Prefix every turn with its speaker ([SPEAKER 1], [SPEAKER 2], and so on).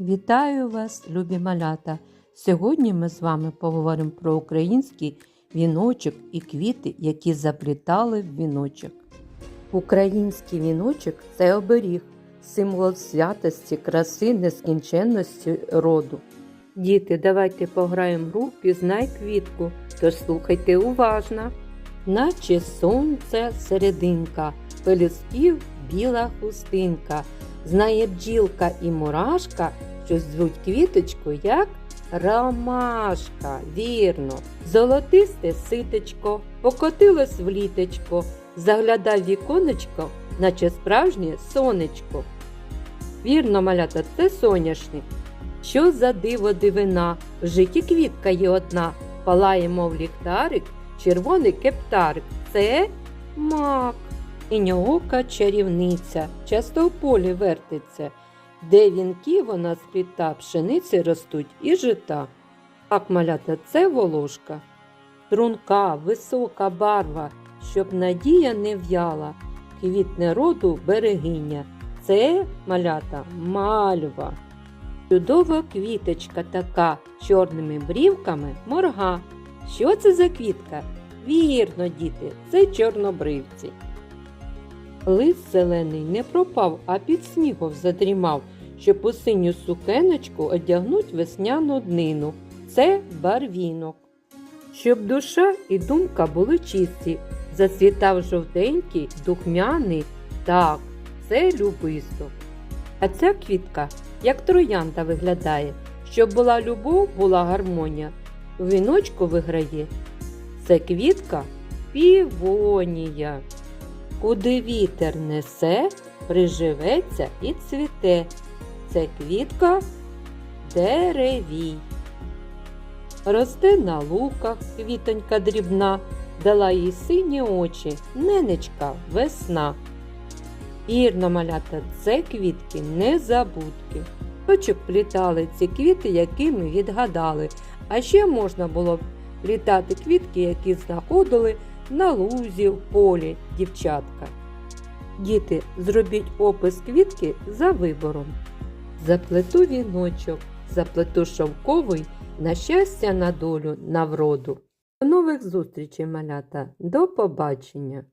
[SPEAKER 1] Вітаю вас, любі малята! Сьогодні ми з вами поговоримо про український віночок і квіти, які заплітали в віночок. Український віночок це оберіг, символ святості, краси, нескінченності роду. Діти, давайте пограємо гру Пізнай квітку, тож слухайте уважно. Наче сонце серединка, пелюстків біла хустинка. Знає бджілка і мурашка, що звуть квіточку як ромашка. Вірно, золотисте ситечко, покотилось в літечко, заглядав віконечко, наче справжнє сонечко. Вірно, малята, це соняшник. Що за диво дивина? В житті квітка є одна, палає, мов ліхтарик, червоний кептарик. Це мак. Іньоока чарівниця, часто в полі вертиться, де вінки вона спліта, пшениці ростуть і жита. Так, малята, це волошка. Трунка, висока барва, щоб надія не в'яла, квітне роду берегиня. Це малята мальва. Чудова квіточка така, чорними брівками морга. Що це за квітка? Вірно, діти, це чорнобривці. Лист зелений не пропав, а під снігом задрімав, щоб у синю сукеночку одягнуть весняну днину. Це барвінок. Щоб душа і думка були чисті, зацвітав жовтенький, духмяний, так, це любисток. А ця квітка, як троянда виглядає, щоб була любов, була гармонія. Віночку виграє. Це квітка півонія. Куди вітер несе, приживеться і цвіте. Це квітка деревій. Росте на луках квітонька дрібна, дала їй сині очі, ненечка весна. Вірно, малята, це квітки незабудки. Точок плітали ці квіти, які ми відгадали. А ще можна було плітати квітки, які знаходили на лузі в полі дівчатка. Діти, зробіть опис квітки за вибором. Заплету віночок, заплету шовковий на щастя, на долю, на вроду. До нових зустрічей, малята. До побачення!